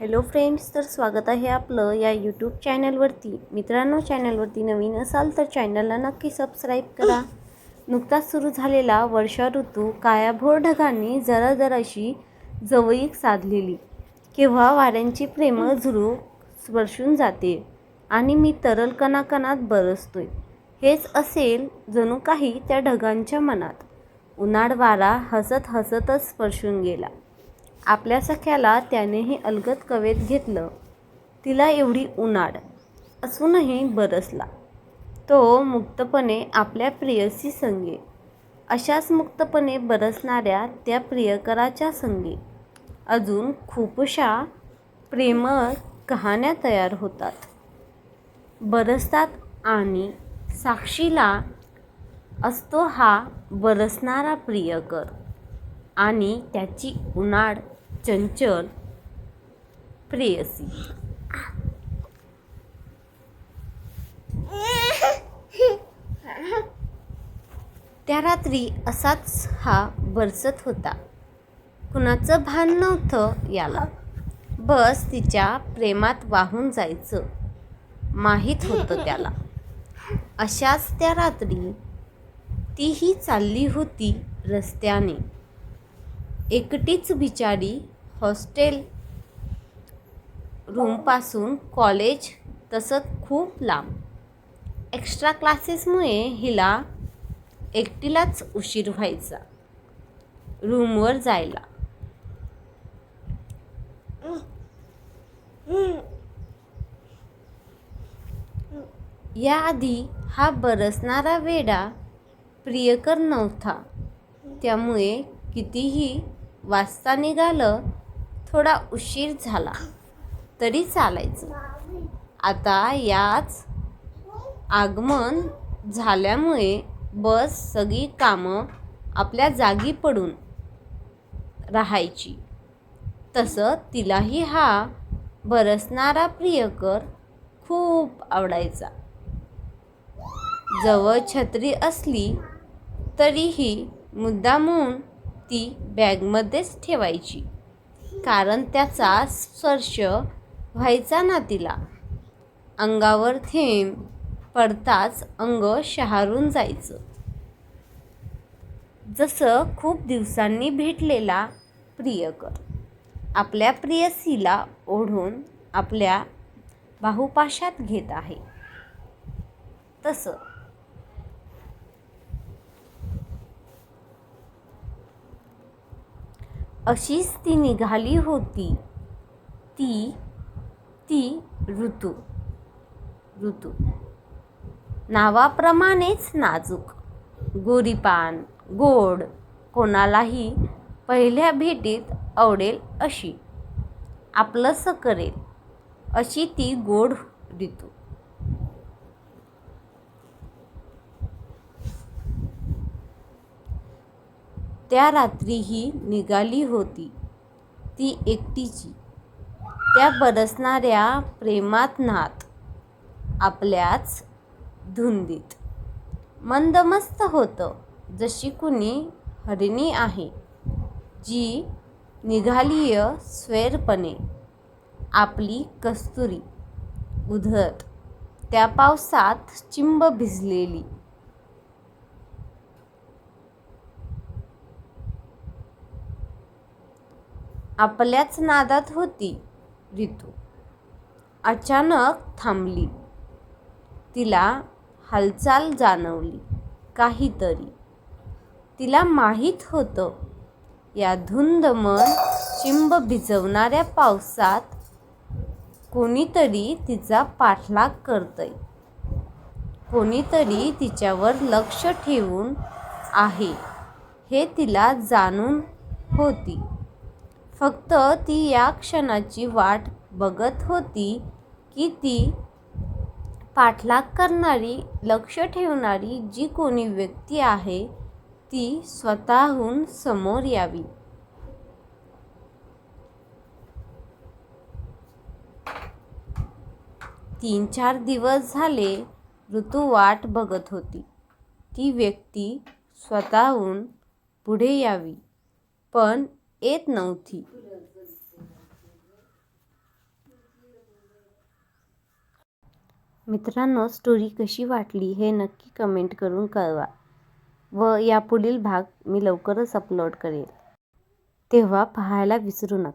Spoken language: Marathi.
हॅलो फ्रेंड्स तर स्वागत आहे आपलं या यूट्यूब चॅनलवरती मित्रांनो चॅनलवरती नवीन असाल तर चॅनलला नक्की सबस्क्राईब करा. नुकताच सुरू झालेला वर्षा ऋतू कायाभोर ढगांनी जरा जराशी जवळीक साधलेली. केव्हा वाऱ्यांची प्रेम झुरू स्पर्शून जाते आणि मी तरल कणाकणात बरसतोय. हेच असेल जणू काही त्या ढगांच्या मनात. उन्हाळ वारा हसत हसतच स्पर्शून गेला. आपल्या सख्याला त्यानेही अलगद कवेत घेतलं. तिला एवढी उन्हाळ असूनही बरसला. तो मुक्तपणे आपल्या प्रियसी संगे. अशाच मुक्तपणे बरसणाऱ्या त्या प्रियकराच्या संगे. अजून खूपशा प्रेम कहाण्या तयार होतात. बरसतात आणि साक्षीला असतो हा बरसणारा प्रियकर. आणि त्याची उन्हाळ चंचल प्रेयसी. त्या रात्री असाच हा बरसत होता. कुणाचं भान नव्हतं याला. बस तिच्या प्रेमात वाहून जायचं. माहीत होतं त्याला. अशाच त्या रात्री तीही चालली होती रस्त्याने. एकटीच बिचारी हॉस्टेल रूमपासून कॉलेज तसंच खूप लांब. एक्स्ट्रा क्लासेसमुळे हिला एकटीलाच उशीर व्हायचा रूमवर जायला. याआधी हा बरसणारा वेडा प्रियकर नव्हता. त्यामुळे कितीही वाचता निघालं थोडा उशीर झाला तरी चालायचं. आता याच आगमन झाल्यामुळे बस सगळी कामं आपल्या जागी पडून राहायची. तसं तिलाही हा बरसणारा प्रियकर खूप आवडायचा. जवळ छत्री असली तरीही मुद्दामून ती बॅगमध्येच ठेवायची. कारण त्याचा स्पर्श व्हायचा ना तिला. अंगावर थेंब पडताच अंग शहारून जायचं. जसं खूप दिवसांनी भेटलेला प्रियकर. आपल्या प्रियसीला ओढून आपल्या बाहुपाशात घेत आहे. तसं अशीच ती निघाली होती. ती ती ऋतू ऋतू. नावाप्रमाणेच नाजूक गोरीपान गोड कोणालाही पहिल्या भेटीत आवडेल अशी. आपलंसं करेल अशी ती गोड ऋतू. त्या रात्रीही निघाली होती. ती एकटीची. त्या बरसणाऱ्या प्रेमात नात. आपल्याच धुंदीत. मंदमस्त होतं जशी कुणी हरिणी आहे. जी निघालीय स्वैरपणे. आपली कस्तुरी. उधळत. त्या पावसात चिंब भिजलेली. आपल्याच नादात होती रितू. अचानक थांबली. तिला हालचाल जाणवली काहीतरी. तिला माहीत होतं या धुंद मन चिंब भिजवणाऱ्या पावसात कोणीतरी तिचा पाठलाग करतंय. कोणीतरी तिच्यावर लक्ष ठेवून आहे हे तिला जाणून होती. फक्त ती या क्षणाची वाट बघत होती की ती पाठलाग करणारी लक्ष ठेवणारी जी कोणी व्यक्ती आहे ती स्वतःहून समोर यावी. तीन चार दिवस झाले ऋतू वाट बघत होती. ती व्यक्ती स्वतःहून पुढे यावी. पण येत नव्हती. मित्रांनो स्टोरी कशी वाटली हे नक्की कमेंट करून कळवा व यापुढील भाग मी लवकरच अपलोड करेल. तेव्हा पाहायला विसरू नका.